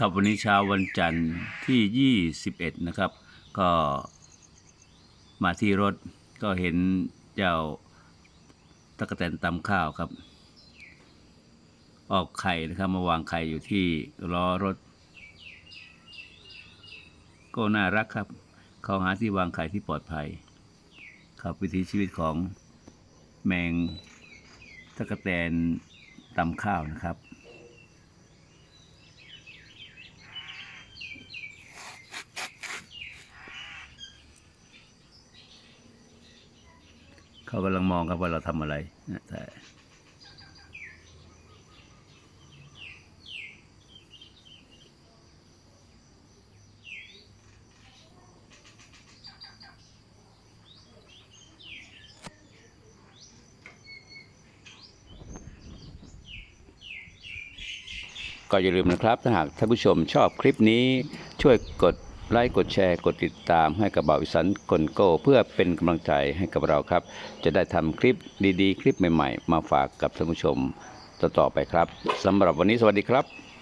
ครับวันนี้เช้าวันจันทร์ที่ 21 นะครับ ก็มาที่รถก็เห็นเจ้าตะกแตนตำข้าวครับ ออกไข่นะครับ มาวางไข่อยู่ที่ล้อรถ ก็น่ารักครับ เขาหาที่วางไข่ที่ปลอดภัย ครับวิถีชีวิตของแมงตะกแตนตำข้าวนะครับ เขากำลังมองครับว่าเราทำอะไรนะแต่ก็อย่าลืมนะครับ ถ้าหากท่านผู้ชมชอบคลิปนี้ช่วยกด ไลค์กดแชร์กดติดตามให้กับบ่าวอิสันกลโก้ เพื่อเป็นกำลังใจให้กับเราครับ จะได้ทำคลิปดีๆ คลิปใหม่ๆ มาฝากกับท่านผู้ชมต่อๆไปครับสำหรับวันนี้สวัสดีครับ